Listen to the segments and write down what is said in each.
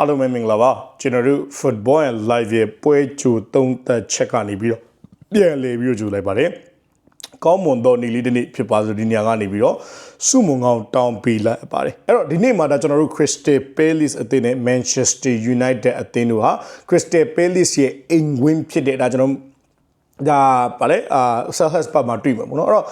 အားလုံးပဲမင်္ဂလာပါကျွန်တော်တို့ football and live ရဲ့ပွဲချိုသုံးသက်ချက်ကနေပြီးတော့ပြန်လေပြီးတော့ကြိုလိုက်ပါတယ်ကောင်းမွန်သောနေ့လေးတစ်နေ့ဖြစ်ပါစို့ဒီနေရာကနေပြီးတော့စုမုံကောင်းတောင်းပေးလိုက်ပါတယ်အဲ့တော့ဒီနေ့မှာဒါကျွန်တော်တို့ Crystal Palace အသင်းနဲ့ Manchester United အသင်းတို့ဟာ Crystal Palace ရဲ့အိမ်ဝင်းဖြစ်တဲ့ဒါကျွန်တော်ဒါဗါလေအာ Selhurst Park မှာတွေ့မှာပေါ့နော်အဲ့တော့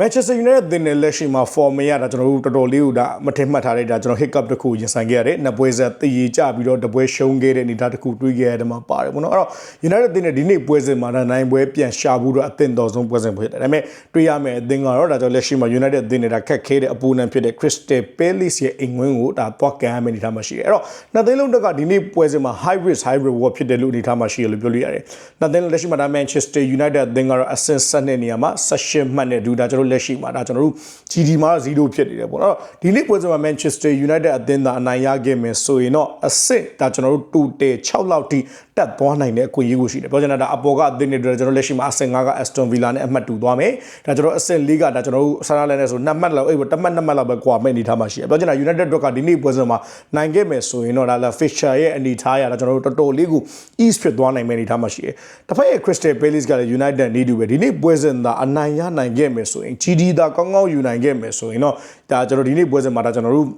Manchester United တင်တဲ့လက်ရှိမှာ form ရတာကျွန်တော်တို့တော်တော်လေးကိုဒါမထင်မှတ်ထားတဲ့ဒါကျွန်တော် hiccup တစ်ခုရင်ဆိုင်ခဲ့ရတယ်နှစ်ပွဲဆက်တည်ရကြပြီးတော့တပွဲရှုံးခဲ့တဲ့အနေအထားတစ်ခုတွေးခဲ့ရတဲ့မှာပါတယ်ပေါ့နော်အဲ့တော့ United တင်တဲ့ဒီနေ့ပွဲစဉ်မှာဒါနိုင်ပွဲပြန်ရှာဘူးတော့အသင့်တော်ဆုံးပွဲစဉ်ဖြစ်တယ်ဒါပေမဲ့တွေးရမယ်အသင်းကတော့ဒါကြောင့်လက်ရှိမှာ United တင်နေတာခက်ခဲတဲ့အပူနံဖြစ်တဲ့ Crystal Palace ရဲ့အိမ်ဝင်းကိုဒါသွားကန်ရမယ့်အနေအထားမှာရှိတယ်အဲ့တော့နှစ်သိန်းလုံးတက်ကဒီနေ့ပွဲစဉ်မှာ high risk high reward ဖြစ်တယ်လို့အနေအထားမှာရှိတယ်လို့ပြောလို့ရတယ်နှစ်သိန်းလုံးလက်ရှိမှာဒါ Manchester United အသင်းကတော့အဆင့်7တဲ့နေရာမှာ18မှတ်နဲ့ဒူဒါကျွန်တော်လက်ရှိမှာဒါကျွန်တော်တို့ GD မှာ0ဖြစ်နေတယ်ပေါ့နော်ဒီနေ့ပွဲစဉ်မှာ Manchester United အသင်းသာအနိုင်ရခဲ့မယ်ဆိုရင်တော့အဆင့်ဒါကျွန်တော်တို့တူတဲ6လောက်ထိ တက်သွားနိုင်တဲ့အခွင့်အရေးကိုရှိတယ်ပြောချင်တာဒါအပေါ်ကအသင်းတွေကျွန်တော်လက်ရှိမှာအဆင့်5က Aston Villa နဲ့အမှတ်တူသွားမယ်ဒါကျွန်တော်အဆင့်4ကဒါကျွန်တော်တို့ Sunderland နဲ့ဆို2မှတ်လောက်အဲ့တမှတ်2မှတ်လောက်ပဲကွာမဲ့အနေထားမှာရှိတယ်ပြောချင်တာ United တို့ကဒီနေ့ပွဲစဉ်မှာနိုင်ခဲ့မယ်ဆိုရင်တော့ဒါလာ Fisher ရဲ့အနေထားရတာကျွန်တော်တို့တော်တော်လေးကို East ဖြစ်သွားနိုင်မဲ့အနေထားမှာရှိတယ်တစ်ဖက်ရဲ့ Crystal Palace ကလည်း United နေတူပဲဒီနေ့ပွဲစဉ်သာအနိုင်ရနိုင်ခဲ့မယ်ဆိုရင် GD သာကောင်းကောင်းယူနိုင်ခဲ့မယ်ဆိုရင်တော့ဒါကျွန်တော်ဒီနေ့ပွဲစဉ်မှာဒါကျွန်တော်တို့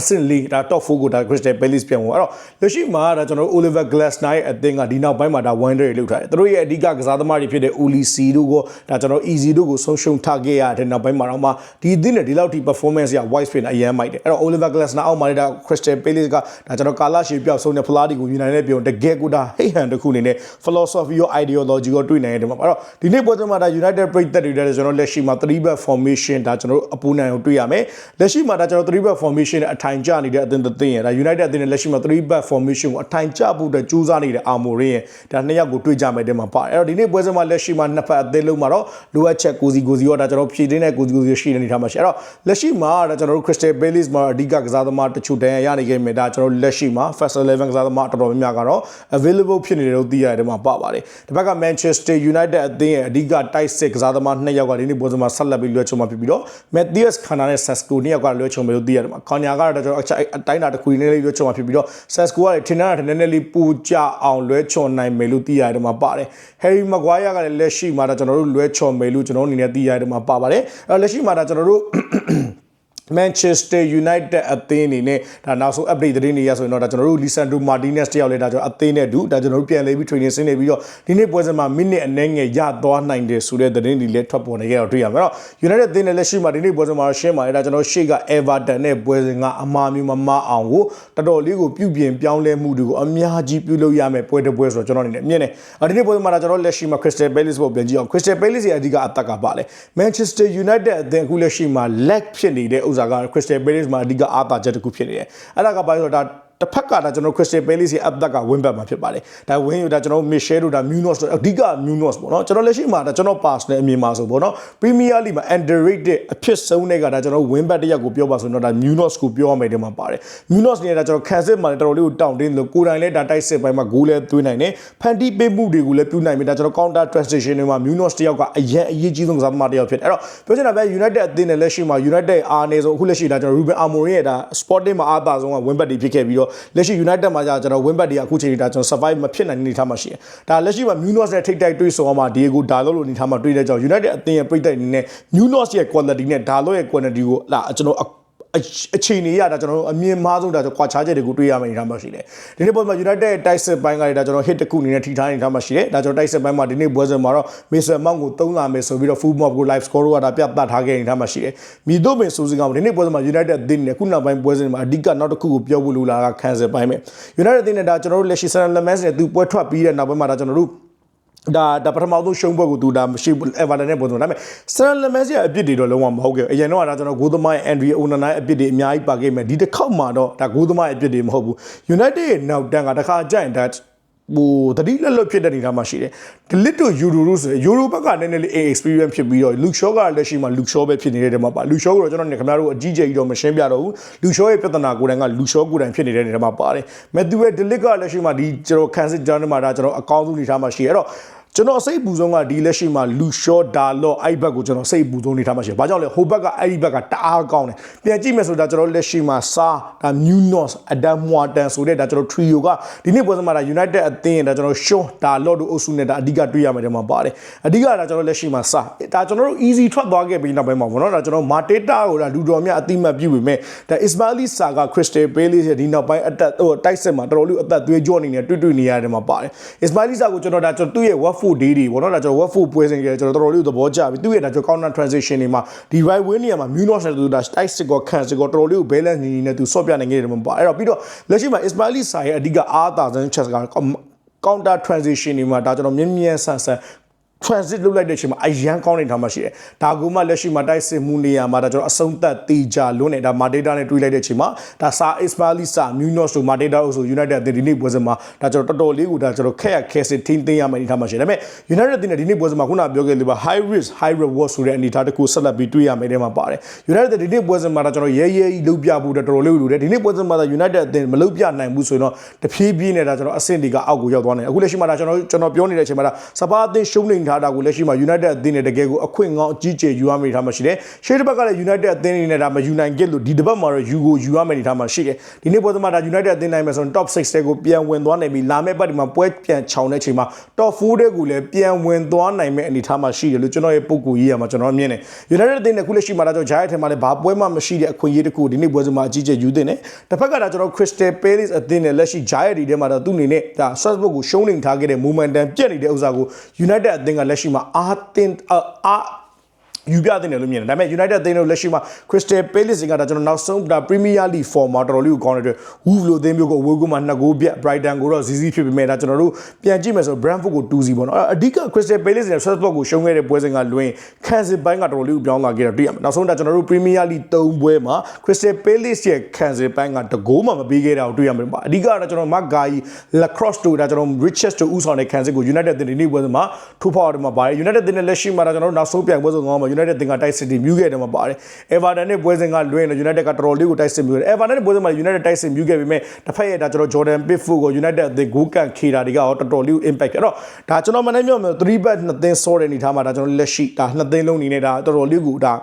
အဆင့်လေးဒါ top 4ကိုဒါ Crystal Palace ပြန်ဝင်အဲ့တော့လက်ရှိမှာဒါကျွန်တော်တို့ Oliver Glasner ရဲ့အသင်းကဒီနောက်ပိုင်းမှာဒါ Wonder တွေလုပ်ထားတယ်သူတို့ရဲ့အဓိကကစားသမားတွေဖြစ်တဲ့ Oli C တို့ကိုဒါကျွန်တော် Easy တို့ကိုဆုံးရှုံးထားခဲ့ရတဲ့နောက်ပိုင်းမှာတော့မှဒီအသင်းနဲ့ဒီလောက်ထိ performance ရ wise ဖြစ်နေအရန်မိုက်တယ်အဲ့တော့ Oliver Glasner အောက်မှာဒါ Crystal Palace ကဒါကျွန်တော်ကာလာရှေပြောက်ဆုံးတဲ့ဖလားဒီကိုယူနိုင်တဲ့ပြုံတကယ်ကိုဒါ hate hand တစ်ခုအနေနဲ့ philosophy ရော ideology ရောတွေ့နိုင်တဲ့မှာအဲ့တော့ဒီနေ့ပွဲစဉ်မှာဒါ United ပြည်သက်တွေတဲ့ကျွန်တော်လက်ရှိမှာ3 back formation ဒါကျွန်တော်တို့အပူနိုင်ကိုတွေ့ရမယ်လက်ရှိမှာဒါကျွန်တော်3 back formation နဲ့အထိုင်ကျနေတဲ့အသင်းသင်းရဒါ United အသင်းနဲ့လက်ရှိမှာ3 back formation ကိုအထိုင်ကျဖို့အတွက်ကြိုးစားနေတဲ့ Amorim ရဲ့ဒါနှစ်ယောက်ကိုတွေ့ကြမယ်တဲ့မှာပါတယ်အဲ့တော့ဒီနေ့ပွဲစဉ်မှာလက်ရှိမှာနှစ်ဖက်အသင်းလုံးမှာတော့လိုအပ်ချက်ကိုစီကိုစီရောဒါကျွန်တော်ဖြည့်တင်းတဲ့ကိုစီကိုစီရှိတဲ့အနေထားမှာရှိအဲ့တော့လက်ရှိမှာဒါကျွန်တော်တို့ Crystal Palace မှာအဓိကကစားသမားတချို့တန်ရရနေခဲ့မယ်ဒါကျွန်တော်လက်ရှိမှာ First 11ကစားသမားတော်တော်များများကတော့ available ဖြစ်နေတယ်လို့သိရတယ်ဒီမှာပါပါတယ်ဒီဘက်က Manchester United အသင်းရဲ့အဓိကတိုက်စစ်ကစားသမားနှစ်ယောက်ကဒီနေ့ပွဲစဉ်မှာဆက်လက်ပြီးလွှဲချုံမှာဖြစ်ပြီးတော့ Matthias Cunha နဲ့ Sasco နှစ်ယောက်ကလွှဲချုံမယ်လို့သိရတယ်မှာ Cunha ကတော့ကျွန်တော်အတိုင်းတာတစ်ခုနည်းလေးလွှဲချုံမှာဖြစ်ပြီးတော့ Sasco ကလည်းထင်တာထင်နည်းလေးပူကြအောင်လွှဲချုံနိုင်မယ်လို့သိရတယ်ဒီမှာပါတယ် Harry Maguire ကလည်းလက်ရှိမှာဒါကျွန်တော်တို့လွှဲချုံမယ်လို့ကျွန်တော်အနေနဲ့သိရတယ်ဒီမှာပါပါတယ်အဲလက်ရှိမှာဒါကျွန်တော်တို့ Manchester United အသင်းအနေနဲ့ဒါနောက်ဆုံး update သတင်းတွေရဆိုရင်တော့ဒါကျွန်တော်တို့ Lisandro Martinez တယောက်လဲဒါကျွန်တော်အသင်းနဲ့တူဒါကျွန်တော်တို့ပြန်လဲပြီး training ဆင်းနေပြီးတော့ဒီနေ့ပွဲစဉ်မှာ minute အနည်းငယ်ရသွားနိုင်တယ်ဆိုတဲ့သတင်းတွေလည်းထွက်ပေါ်နေကြတော့တွေ့ရမှာတော့ United အသင်းနဲ့လက်ရှိမှာဒီနေ့ပွဲစဉ်မှာရှင်းပါတယ်ဒါကျွန်တော်ရှေ့က Everton နဲ့ပွဲစဉ်ကအမှားမျိုးမမအောင်ကိုတော်တော်လေးကိုပြုပြင်ပြောင်းလဲမှုတွေကိုအများကြီးပြုလုပ်ရမယ်ပွဲတစ်ပွဲဆိုတော့ကျွန်တော်အနေနဲ့မြင်တယ်ဒီနေ့ပွဲစဉ်မှာဒါကျွန်တော်လက်ရှိမှာ Crystal Palace ကိုပြန်ကြည့်အောင် Crystal Palace ရဲ့အဓိကအသက်ကပါလေ Manchester United အသင်းအခုလက်ရှိမှာ lag ဖြစ်နေတဲ့ဥစ္စာက Crystal Palace မှာအဓိကအားသာချက်တစ်ခုဖြစ်နေတယ်အဲ့ဒါကဘာလဲဆိုတော့ဒါ တစ်ဖက်ကဒါကျွန်တော် Crystal Palace ရဲ့အသက်ကဝင်းဘက်မှာဖြစ်ပါတယ်ဒါဝင်းရဒါကျွန်တော် Michel တို့ဒါ Munoz တို့အဓိက Munoz ပေါ့နော်ကျွန်တော်လက်ရှိမှာဒါကျွန်တော် pass နဲ့အမြင်မှာဆိုပေါ့နော် Premier League မှာ underrated အဖြစ်ဆုံးတွေကဒါကျွန်တော်ဝင်းဘက်တစ်ယောက်ကိုပြောပါဆိုတော့ဒါ Munoz ကိုပြောရမယ်တဲ့မှာပါတယ် Munoz နဲ့ဒါကျွန်တော်ခံစစ်မှာတော်တော်လေးကိုတောင့်တင်းလို့ကိုယ်တိုင်လည်းဒါတိုက်စစ်ပိုင်းမှာဂိုးလည်းသွင်းနိုင်တယ်ဖန်တီးပေးမှုတွေကိုလည်းပြုနိုင်ပြီဒါကျွန်တော် counter transition တွေမှာ Munoz တစ်ယောက်ကအရင်အရေးကြီးဆုံးကစားသမားတစ်ယောက်ဖြစ်တယ်အဲ့တော့ပြောချင်တာပဲ United အသင်းနဲ့လက်ရှိမှာ United အားနေဆုံးအခုလက်ရှိဒါကျွန်တော် Ruben Amorim ရဲ့ဒါ Sporting မှာအားသာဆုံးကဝင်းဘက်တွေဖြစ်ခဲ့ပြီးတော့လက်ရှိ United မှာကြာကျွန်တော် win back တွေကအခုချိန်ဒါကျွန်တော် survive မဖြစ်နိုင်တဲ့အနေအထားမှာရှိတယ်။ဒါလက်ရှိမှာ Munoz နဲ့ထိတ်တိုက်တွေ့ဆုံအောင်မှာ Diego Dalot လိုအနေအထားမှာတွေ့တဲ့ကြောင့် United အသင်းရဲ့ပြိတ်တိုက်အနေနဲ့ Munoz ရဲ့ quality နဲ့ Dalot ရဲ့ quality ကိုလာကျွန်တော် အခြေအနေရတာကျွန်တော်တို့အမြင်မားဆုံးဒါဆိုကွာခြားချက်တွေကိုတွေ့ရမယ့်အနေအထားမှာရှိတယ်။ဒီနေ့ပွဲမှာ United တိုက်စစ်ပိုင်းကလည်းဒါကျွန်တော် hit တစ်ခုအနေနဲ့ထိထားအနေအထားမှာရှိတယ်။ဒါကျွန်တော်တိုက်စစ်ပိုင်းမှာဒီနေ့ပွဲစဉ်မှာတော့ Mason Mount ကိုသုံးလာမယ်ဆိုပြီးတော့ full mob ကို live score ကဒါပြတ်သားထားခဲ့အနေအထားမှာရှိတယ်။မိတို့ပင်စူစီကောင်ဒီနေ့ပွဲစဉ်မှာ United အသင်းနဲ့ခုနောက်ပိုင်းပွဲစဉ်မှာအဓိကနောက်တစ်ခုကိုပြောဖို့လိုလာတာခံစစ်ပိုင်းပဲ။ United အသင်းနဲ့ဒါကျွန်တော်တို့လက်ရှိ San Lemans နဲ့သူပွဲထွက်ပြီးတဲ့နောက်ပိုင်းမှာဒါကျွန်တော်တို့ ဒါဒါပထမဆုံးရှုံးပွဲကိုသူဒါမရှိဘူး Everton နဲ့ပုံစံဒါပေမဲ့ San Lemans ရဲ့အပြစ်တွေတော့လုံးဝမဟုတ်ခဲ့ဘူးအရင်တော့ကဒါကျွန်တော်ဂိုးသမားရဲ့ Andrea Onana ရဲ့အပြစ်တွေအများကြီးပါခဲ့မယ်ဒီတစ်ခေါက်မှာတော့ဒါဂိုးသမားရဲ့အပြစ်တွေမဟုတ်ဘူး United ရဲ့နောက်တန်းကတစ်ခါကြိုင်ဒါ ဟိုတတိလက်လွတ်ဖြစ်တဲ့အနေအထားမှာရှိတယ်ဒီလစ်တို့ယူရိုလို့ဆိုယူရိုဘက်ကနည်းနည်းလေး experience ဖြစ်ပြီးတော့လူရှော့ကလက်ရှိမှာလူရှော့ပဲဖြစ်နေတဲ့တဲမှာပါလူရှော့ကိုတော့ကျွန်တော်နေခင်ဗျားတို့အကြီးကျယ်ကြီးတော့မရှင်းပြတော့ဘူးလူရှော့ရဲ့ပြဿနာကိုယ်တိုင်ကလူရှော့ကိုယ်တိုင်ဖြစ်နေတဲ့နေရာမှာပါတယ်မက်သူရဲ့ဒီလစ်ကလက်ရှိမှာဒီကျွန်တော်ခန်းစစ်ဂျာနယ်မှာဒါကျွန်တော်အကောင်းဆုံးအနေအထားမှာရှိရအဲ့တော့ ကျွန်တော်စိတ်ပူဆုံးကဒီလက်ရှိမှာလူရှော့ဒါလော့အဲ့ဘက်ကိုကျွန်တော်စိတ်ပူဆုံးနေထားမှရှိတယ်။ဘာကြောင့်လဲဟိုဘက်ကအဲ့ဒီဘက်ကတအားကောင်းတယ်။ပြန်ကြည့်မယ်ဆိုတာကျွန်တော်လက်ရှိမှာစာဒါ New North Adam Morton ဆိုတဲ့ဒါကျွန်တော် trio ကဒီနေ့ပွဲစမှာဒါ United အသင်းဒါကျွန်တော် Shaw ဒါလော့တို့အုပ်စုနဲ့ဒါအဓိကတွေ့ရမယ်တဲ့မှာပါတယ်။အဓိကဒါကျွန်တော်လက်ရှိမှာစာဒါကျွန်တော်တို့ easy ထွက်သွားခဲ့ပြီးနောက်ပိုင်းမှာပေါ့နော်ဒါကျွန်တော် Mateta ကိုဒါလူတော်များအတိမတ်ပြုပေမဲ့ဒါ Ismaili Saga Crystal Palace ရဲ့ဒီနောက်ပိုင်းအသက်ဟိုတိုက်စစ်မှာတော်တော်လေးအသက်သွေးကြောနေနေတွေ့တွေ့နေရတယ်မှာပါတယ်။ Ismaili Saga ကိုကျွန်တော်ဒါကျွန်တော်သူ့ရဲ့ what food day တွေပေါ့နော်ဒါကျွန်တော် what food ပွဲစဉ်ကြီးကျွန်တော်တော်တော်လေးသဘောကျပြီသူ့ရဲ့ဒါကျွန်တော် counter transition တွေမှာဒီ right wing နေရာမှာ Munoz နဲ့သူဒါ tight စစ်ကောခံစစ်ကောတော်တော်လေးကို balance ညီညီနဲ့သူဆော့ပြနိုင်ခဲ့တယ်မှာပါအဲ့တော့ပြီးတော့လက်ရှိမှာ Ismaili Saga ရဲ့အဓိကအားသာဆုံးချက်ကတော့ counter transition တွေမှာဒါကျွန်တော်မြင်းမြန်းဆန်ဆန် transit လုပ်လိုက်တဲ့အချိန်မှာအရန်ကောင်းနေတာမှရှိတယ်။ဒါကူမှလက်ရှိမှာတိုက်စစ်မှုနေရာမှာဒါကျွန်တော်အဆုံးသက်တေချာလွန်းနေတာမာဒေတာနဲ့တွေးလိုက်တဲ့အချိန်မှာဒါစာအစ္စမာလီစာမြူနော့ဆိုမာဒေတာဆို United အသင်းဒီနေ့ပွဲစဉ်မှာဒါကျွန်တော်တော်တော်လေးကိုဒါကျွန်တော်ခက်ရခဲစစ်ထင်းသိမ်းရမယ့်အနေအထားမှာရှိတယ်။ဒါပေမဲ့ United အသင်းနဲ့ဒီနေ့ပွဲစဉ်မှာခုနပြောခဲ့လို့ပါ high risk high reward ဆိုတဲ့အနေအထားတစ်ခုဆက်လက်ပြီးတွေးရမယ့်တဲ့မှာပါတယ်။ United ဒီနေ့ပွဲစဉ်မှာဒါကျွန်တော်ရဲရဲကြီးလုပ်ပြဖို့တော်တော်လေးလိုတယ်။ဒီနေ့ပွဲစဉ်မှာဒါ United အသင်းမလုပ်ပြနိုင်ဘူးဆိုရင်တော့တဖြည်းဖြည်းနဲ့ဒါကျွန်တော်အဆင့်တွေကအောက်ကိုရောက်သွားနေတယ်။အခုလက်ရှိမှာဒါကျွန်တော်ကျွန်တော်ပြောနေတဲ့အချိန်မှာဒါစပါးအသင်းရှုံးနေထားတာကိုလက်ရှိမှာ United အသင်းနဲ့တကယ်ကိုအခွင့်ကောင်းအကြီးကျယ်ယူရမယ့်အနေအထားမှာရှိတယ်။ရှေ့တစ်ပတ်ကလည်း United အသင်းနေနဲ့ဒါမယူနိုင်ခဲ့လို့ဒီတစ်ပတ်မှာတော့ယူကိုယူရမယ့်အနေအထားမှာရှိတယ်။ဒီနေ့ပွဲသမားဒါ United အသင်းနိုင်မယ်ဆိုရင် top 6တဲ့ကိုပြန်ဝင်သွားနိုင်ပြီလာမယ့်ပတ်ဒီမှာပွဲပြန်ချောင်တဲ့အချိန်မှာ top 4တဲ့ကိုလည်းပြန်ဝင်သွားနိုင်မယ့်အနေအထားမှာရှိတယ်လို့ကျွန်တော်ရဲ့ပုံကူကြီးရမှာကျွန်တော်မြင်တယ်။ United အသင်းနဲ့ခုလက်ရှိမှာဒါကြောင့်ဂျားရဲ့ထဲမှာလည်းဘာပွဲမှမရှိတဲ့အခွင့်အရေးတစ်ခုဒီနေ့ပွဲစမှာအကြီးကျယ်ယူတင်တယ်။တစ်ဖက်ကဒါကျွန်တော် Crystal Palace အသင်းနဲ့လက်ရှိဂျားရဲ့ဒီထဲမှာတော့သူ့အနေနဲ့ဒါ Strasbourg ကိုရှုံးနေထားခဲ့တဲ့ momentum ပြတ်နေတဲ့ဥစ္စာကို United အသင်းကလက်ရှိမှာအားတင်အား ယူပြတဲ့တယ်လို့မြင်တယ်ဒါပေမဲ့ United အသင်းတို့လက်ရှိမှာ Crystal Palace ကဒါကျွန်တော်နောက်ဆုံးဒါ Premier League form မှာတော်တော်လေးကိုကောင်းတဲ့အတွက် Wolves လိုအသင်းမျိုးကို Wolves ကမှ2ဂိုးပြတ် Brighton ကိုတော့ဇီဇီဖြစ်ပေမဲ့ဒါကျွန်တော်တို့ပြန်ကြည့်မယ်ဆို Brentford ကို2-0ပေါ့နော်အဓိက Crystal Palace နဲ့ Strasbourg ကိုရှုံးခဲ့တဲ့ပွဲစဉ်ကလွင်ခံစစ်ပိုင်းကတော်တော်လေးကိုပြောင်းလာခဲ့တာတွေ့ရမယ်နောက်ဆုံးဒါကျွန်တော်တို့ Premier League 3ပွဲမှာ Crystal Palace ရဲ့ခံစစ်ပိုင်းကတဂိုးမှမပေးခဲ့တာကိုတွေ့ရမယ်ပါအဓိကတော့ကျွန်တော် Mark Guy Lacrosse တို့ဒါကျွန်တော် Richards တို့ဥဆောင်တဲ့ခံစစ်ကို United တင်ဒီနေ့ပွဲစဉ်မှာထိုးဖောက်ရမှာပါတယ် United တင်တဲ့လက်ရှိမှာဒါကျွန်တော်တို့နောက်ဆုံးပြိုင်ပွဲစဉ်ကောင်းမှာ United တင်ကတိုက်စစ်တီမြူးခဲ့တယ်မှာပါတယ် Everton နဲ့ပွဲစဉ်ကလွင်တော့ United ကတော်တော်လေးကိုတိုက်စစ်မြူးခဲ့တယ် Everton နဲ့ပွဲစဉ်မှာ United တိုက်စစ်မြူးခဲ့ပေမဲ့တစ်ဖက်ရဲ့ဒါကျွန်တော် Jordan Pickford ကို United အသင်းဂိုးကန်ခေတာတွေကရောတော်တော်လေးကို impact အဲ့တော့ဒါကျွန်တော်မနိုင်မြောက်မြောက်3 back နှစ်သင်းစောတဲ့အနေထားမှာဒါကျွန်တော်လက်ရှိဒါနှစ်သင်းလုံးနေနဲ့ဒါတော်တော်လေးကိုဒါ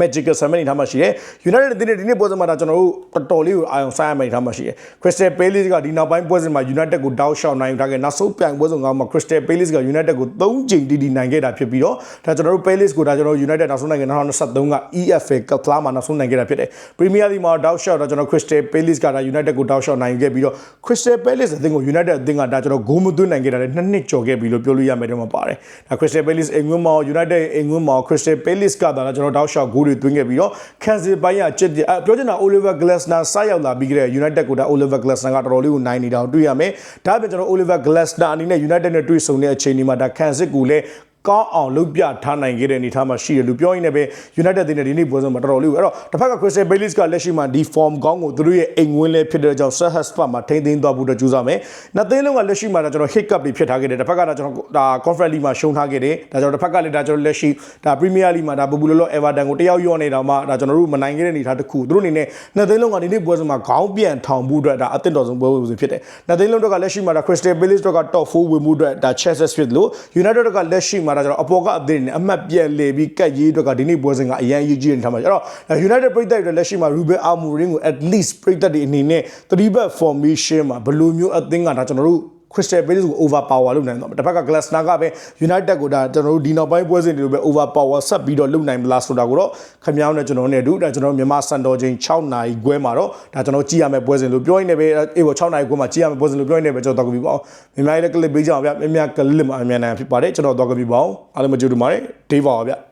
magical summit ထားမှရှိတယ် United အသင်းနဲ့ဒီနေ့ပွဲစဉ်မှာဒါကျွန်တော်တို့တော်တော်လေးကိုအာရုံစိုက်ရမယ့်ထားမှရှိတယ် Crystal Palace ကဒီနောက်ပိုင်းပွဲစဉ်မှာ United ကိုတောက်ရှောက်နိုင်ထားခဲ့နောက်ဆုံးပြိုင်ပွဲစဉ်ကမှ Crystal Palace က United ကို3ချိန်တီးတီးနိုင်ခဲ့တာဖြစ်ပြီးတော့ဒါကျွန်တော်တို့ Palace ကိုဒါကျွန်တော် United နောက်ဆုံးနိုင်ခဲ့2023က EFA Cup ဖလားမှာနောက်ဆုံးနိုင်ခဲ့တာဖြစ်တယ် Premier League မှာတောက်ရှောက်တော့ကျွန်တော် Crystal Palace ကဒါ United ကိုတောက်ရှောက်နိုင်ခဲ့ပြီးတော့ Crystal Palace အသင်းကို United အသင်းကဒါကျွန်တော်ဂိုးမသွင်းနိုင်ခဲ့တာလည်းနှစ်နှစ်ကျော်ခဲ့ပြီလို့ပြောလို့ရမယ်တဲ့မှာပါတယ်ဒါ Crystal Palace အိမ်ဝင်းမှာ United အိမ်ဝင်းမှာ Crystal Palace ကဒါကျွန်တော်တောက်ရှောက်ဂိုးတွေသွင်းခဲ့ပြီးတော့ခံစစ်ပိုင်းရချစ်တယ်ပြောချင်တာ Oliver Glasner စရောက်လာပြီးကြတဲ့ United ကိုဒါ Oliver Glasner ကတော်တော်လေးကိုနိုင်နေတာကိုတွေ့ရမယ်ဒါပြင်ကျွန်တော် Oliver Glasner အနေနဲ့ United နဲ့တွေ့ဆုံတဲ့အချိန်ဒီမှာဒါခံစစ်ကိုလည်း ကောင်းအောင်လုပ်ပြထားနိုင်ခဲ့တဲ့အနေအထားမှာရှိတယ်လို့ပြောရင်းနဲ့ပဲ United တင်တဲ့ဒီနေ့ပွဲဆုံးမှာတော်တော်လေးကိုအဲ့တော့တစ်ဖက်က Crystal Palace ကလက်ရှိမှာဒီ form ကောင်းကိုသူတို့ရဲ့အိမ်ဝင်းလေးဖြစ်တဲ့ကြောင့် Sir Hotspur မှာထိန်းသိမ်းသွားဖို့အတွက်ကြိုးစားမယ်။နှစ်သိန်းလုံးကလက်ရှိမှာဒါကျွန်တော် hit cup တွေဖြစ်ထားခဲ့တယ်တစ်ဖက်ကဒါကျွန်တော်ဒါ Conference League မှာရှုံးထားခဲ့တယ်ဒါကျွန်တော်တစ်ဖက်ကလည်းဒါကျွန်တော်လက်ရှိဒါ Premier League မှာဒါပူပူလောလော Everton ကိုတယောက်ရော့နေတာမှဒါကျွန်တော်တို့မနိုင်ခဲ့တဲ့အနေအထားတစ်ခုသူတို့အနေနဲ့နှစ်သိန်းလုံးကဒီနေ့ပွဲဆုံးမှာခေါင်းပြန်ထောင်ဖို့အတွက်ဒါအသင့်တော်ဆုံးပွဲဝင်ဖြစ်တယ်။နှစ်သိန်းလုံးတော့ကလက်ရှိမှာဒါ Crystal Palace တော့က top 4ဝင်မှုအတွက်ဒါ chances ဖြစ်လို့ United တော့ကလက်ရှိမှာဒါကျွန်တော်အပေါ်ကအသင်းနဲ့အမှတ်ပြက်လေပြီးကတ်ရေးအတွက်ကဒီနေ့ပွဲစဉ်ကအရန်ရေးကြီးနေထားမှာအဲ့တော့ United ပြည်သက်တွေလက်ရှိမှာ Ruben Amorim ကို at least ပြည်သက်တွေအနေနဲ့3 back formation မှာဘယ်လိုမျိုးအသင်းကဒါကျွန်တော်တို့ Crystal Palace ကို over power လုပ်နိုင်တော့တစ်ဖက်က Glasner ကပဲ United ကိုဒါကျွန်တော်တို့ဒီနောက်ပိုင်းပွဲစဉ်တွေလိုပဲ over power ဆက်ပြီးတော့လုပ်နိုင်မလားဆိုတာကိုတော့ခင်ဗျားတို့နဲ့ကျွန်တော်နဲ့အတူဒါကျွန်တော်မြန်မာစံတော်ချိန်6နာရီခွဲမှာတော့ဒါကျွန်တော်ကြည့်ရမယ့်ပွဲစဉ်လို့ပြောရင်းနဲ့ပဲအေးပေါ့6နာရီခွဲမှာကြည့်ရမယ့်ပွဲစဉ်လို့ပြောရင်းနဲ့ပဲကျွန်တော်တော့ကြည့်ပါအောင်မြန်မာရေးလည်း clip ပေးကြအောင်ဗျမြမြ clip မှာအမြန်နိုင်ဖြစ်ပါတယ်ကျွန်တော်တော့ကြည့်ပါအောင်အားလုံးမကြိုးတူပါတယ်ဒေးပါပါဗျ